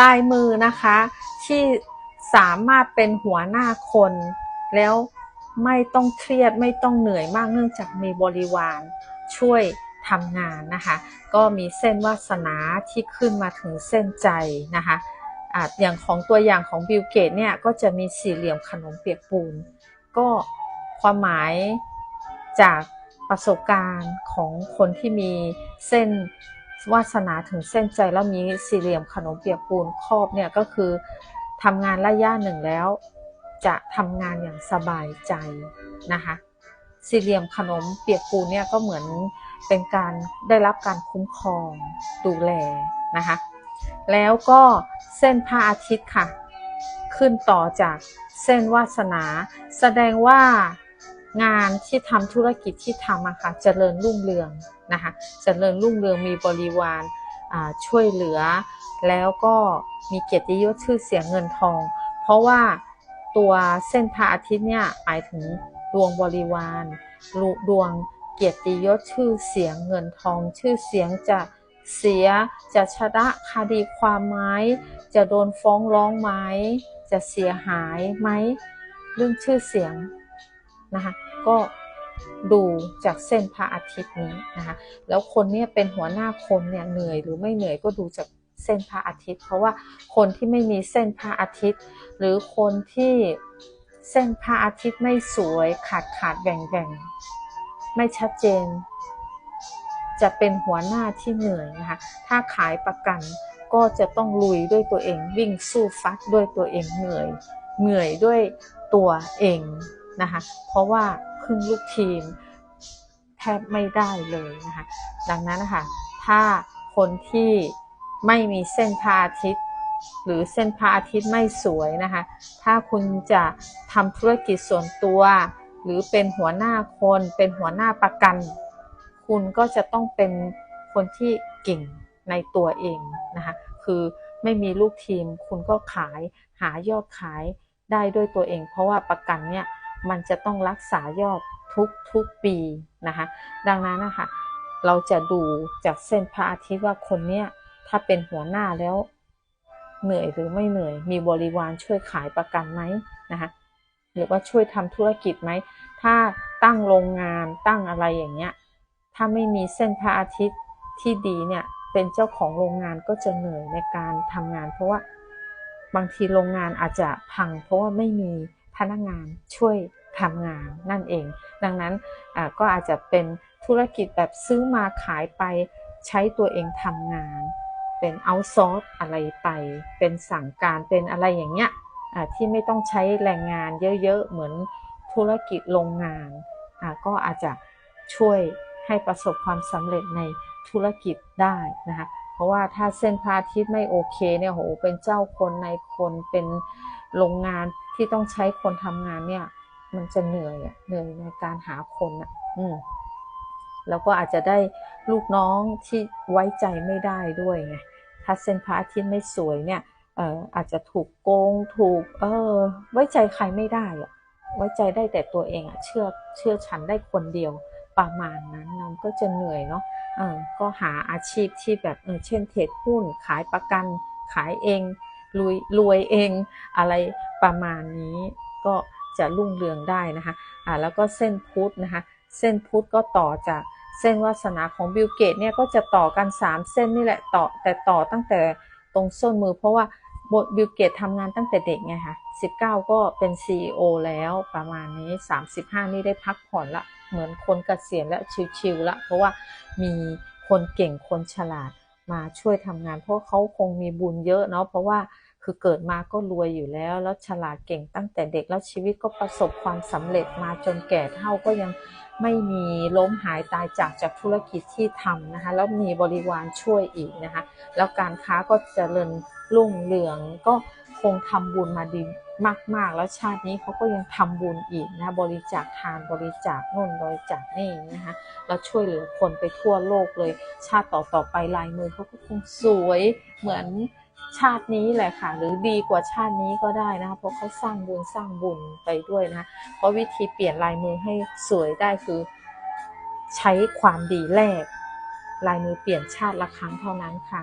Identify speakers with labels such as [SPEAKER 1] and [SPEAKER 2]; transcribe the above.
[SPEAKER 1] ลายมือนะคะ ที่สามารถเป็นหัวหน้าคน แล้วไม่ต้องเครียดไม่ต้องเหนื่อยมากเนื่องจากมีบริวารช่วยทำงานนะคะ ก็มีเส้นวาสนาที่ขึ้นมาถึงเส้นใจนะคะอะอย่างของตัวอย่างของบิลเกตเนี่ยก็จะมีสี่เหลี่ยมขนมเปียกปูน ก็ความหมายจากประสบการณ์ของคนที่มีเส้น วาสนาถึงเส้นใจแล้วมีสี่เหลี่ยมขนมเปียกปูนครอบเนี่ยก็คือทำงานระยะหนึ่งแล้ว จะทำงานอย่างสบายใจนะคะสี่เหลี่ยมขนมเปียกปูนเนี่ยก็เหมือนเป็นการได้รับการคุ้มครองดูแลนะคะแล้วก็เส้นพระอาทิตย์ค่ะ ขึ้นต่อจากเส้นวาสนา แสดงว่างานที่ทำธุรกิจที่ทำอะค่ะเจริญรุ่งเรือง นะคะเจริญรุ่งเรืองมีบริวารช่วยเหลือ แล้วก็มีเกียรติยศชื่อเสียงเงินทอง เพราะว่าตัวเส้นพระอาทิตย์เนี่ยหมายถึงดวงบริวารรุดวงเกียรติยศชื่อเสียงเงินทอง ชื่อเสียงจะเสียจะชนะคดีความไหมจะโดนฟ้องร้องไหมจะเสียหายไหมเรื่องชื่อเสียงนะคะก็ ดูจากเส้นพระอาทิตย์นี้นะคะแล้วคนเนี่ยเป็นหัวหน้าคนเนี่ยเหนื่อยหรือไม่เหนื่อยก็ดูจากเส้นพระอาทิตย์ เพราะว่าคนที่ไม่มีเส้นพระอาทิตย์ หรือคนที่เส้นพระอาทิตย์ไม่สวยขาดขาดแหว่งแหว่งไม่ชัดเจน จะเป็นหัวหน้าที่เหนื่อยนะคะถ้าขายประกันก็จะต้องลุยด้วยตัวเองวิ่งสู้ฟัดด้วยตัวเองเหนื่อยเหนื่อยด้วยตัวเองนะคะเพราะว่า พึ่งลูกทีม แทบไม่ได้เลยนะคะ ดังนั้นนะคะถ้าคนที่ไม่มีเส้นพระอาทิตย์ หรือเส้นพระอาทิตย์ไม่สวยนะคะ ถ้าคุณจะทำธุรกิจส่วนตัว หรือเป็นหัวหน้าคน เป็นหัวหน้าประกัน คุณก็จะต้องเป็นคนที่เก่งในตัวเองนะคะ คือไม่มีลูกทีมคุณก็ขายหายอดขายได้ด้วยตัวเอง เพราะว่าประกันเนี่ย มันจะต้องรักษายอดทุกทุกปีนะคะ ดังนั้นนะคะเราจะดูจากเส้นพระอาทิตย์ว่าคนเนี้ยถ้าเป็นหัวหน้าแล้วเหนื่อยหรือไม่เหนื่อย มีบริวารช่วยขายประกันไหมนะคะหรือว่าช่วยทำธุรกิจไหม ถ้าตั้งโรงงานตั้งอะไรอย่างเงี้ย ถ้าไม่มีเส้นพระอาทิตย์ที่ดีเนี่ยเป็นเจ้าของโรงงานก็จะเหนื่อยในการทำงาน เพราะว่าบางทีโรงงานอาจจะพังเพราะว่าไม่มี พนักงานช่วยทำงานนั่นเอง ดังนั้นก็อาจจะเป็นธุรกิจแบบซื้อมาขายไปใช้ตัวเองทำงาน เป็นเอาซอร์สอะไรไป เป็นสั่งการเป็นอะไรอย่างเงี้ยที่ไม่ต้องใช้แรงงานเยอะๆ เหมือนธุรกิจโรงงานก็อาจจะช่วยให้ประสบความสำเร็จในธุรกิจได้นะคะ เพราะว่าถ้าเส้นพระอาทิตย์ไม่โอเคเนี่ยโหเป็นเจ้าคนในคนเป็นโรงงานที่ต้องใช้คนทำงานเนี่ย มันจะเหนื่อยอะเหนื่อยในการหาคนอะอืมแล้วก็อาจจะได้ลูกน้องที่ไว้ใจไม่ได้ด้วยไงถ้าเส้นพระอาทิตย์ไม่สวยเนี่ยเอ่ออาจจะถูกโกงถูก เออ ไว้ใจใครไม่ได้อะไว้ใจได้แต่ตัวเองอะเชื่อเชื่อฉันได้คนเดียว ประมาณนั้นเราก็จะเหนื่อยเนาะเออก็หาอาชีพที่แบบเออเช่นเทรดหุ้นขายประกันขายเองรวยรวยเองอะไรประมาณนี้ก็จะรุ่งเรืองได้นะคะอ่าแล้วก็เส้นพุทธนะคะเส้นพุทธก็ต่อจากเส้นวาสนาของบิลเกตเนี่ยก็จะต่อกัน 3 เส้นนี่แหละต่อแต่ต่อตั้งแต่ตรงส้นมือ เพราะว่าบิลเกตทำงานตั้งแต่เด็กไงคะ19 ก็เป็น CEO แล้วประมาณนี้ 35 นี่ได้พักผ่อนละ เหมือนคนเกษียณและชิลๆละเพราะว่ามีคนเก่งคนฉลาดมาช่วยทำงานเพราะเขาคงมีบุญเยอะเนาะเพราะว่าคือเกิดมาก็รวยอยู่แล้ว แล้วฉลาดเก่งตั้งแต่เด็กแล้วชีวิตก็ประสบความสำเร็จมาจนแก่เท่าก็ยังไม่มีล้มหายตายจากจากธุรกิจที่ทำนะคะแล้วมีบริวารช่วยอีกนะคะแล้วการค้าก็เจริญรุ่งเรืองก็ คงทำบุญมาดีมาก ๆ แล้วชาตินี้เขาก็ยังทำบุญอีกนะบริจาคทานบริจาคโน่นบริจาคนี่นะคะแล้วช่วยเหลือคนไปทั่วโลกเลย ชาติต่อๆไปลายมือเขาก็คงสวยเหมือนชาตินี้แหละค่ะ หรือดีกว่าชาตินี้ก็ได้นะคะเพราะเขาสร้างบุญสร้างบุญไปด้วยนะเพราะวิธีเปลี่ยนลายมือให้สวยได้คือ ใช้ความดีแลกลายมือเปลี่ยนชาติละครั้งเท่านั้นค่ะ